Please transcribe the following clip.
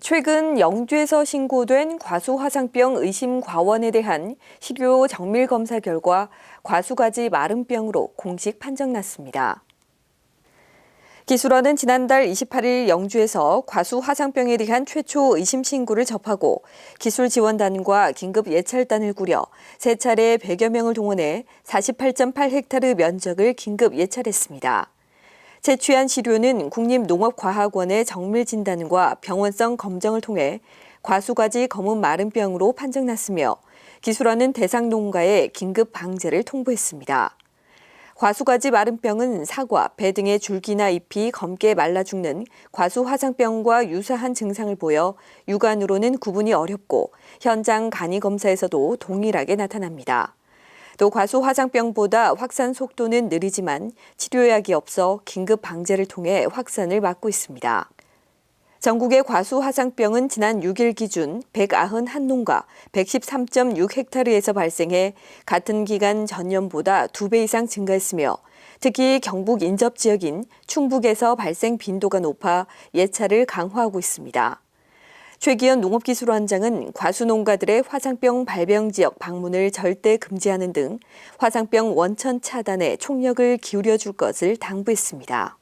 최근 영주에서 신고된 과수화상병 의심 과원에 대한 식료 정밀 검사 결과 과수가지 마름병으로 공식 판정났습니다. 기술원은 지난달 28일 영주에서 과수화상병에 대한 최초 의심 신고를 접하고 기술 지원단과 긴급 예찰단을 꾸려 세 차례 100여 명을 동원해 48.8헥타르 면적을 긴급 예찰했습니다. 채취한 시료는 국립농업과학원의 정밀 진단과 병원성 검정을 통해 과수가지 검은 마름병으로 판정났으며 기술원은 대상 농가에 긴급 방제를 통보했습니다. 과수가지 마름병은 사과, 배 등의 줄기나 잎이 검게 말라 죽는 과수 화상병과 유사한 증상을 보여 육안으로는 구분이 어렵고 현장 간이 검사에서도 동일하게 나타납니다. 또 과수화상병보다 확산 속도는 느리지만 치료약이 없어 긴급 방제를 통해 확산을 막고 있습니다. 전국의 과수 화상병은 지난 6일 기준 191농가 113.6헥타르에서 발생해 같은 기간 전년보다 2배 이상 증가했으며 특히 경북 인접 지역인 충북에서 발생 빈도가 높아 예찰을 강화하고 있습니다. 최기현 농업기술원장은 과수농가들의 화상병 발병 지역 방문을 절대 금지하는 등 화상병 원천 차단에 총력을 기울여 줄 것을 당부했습니다.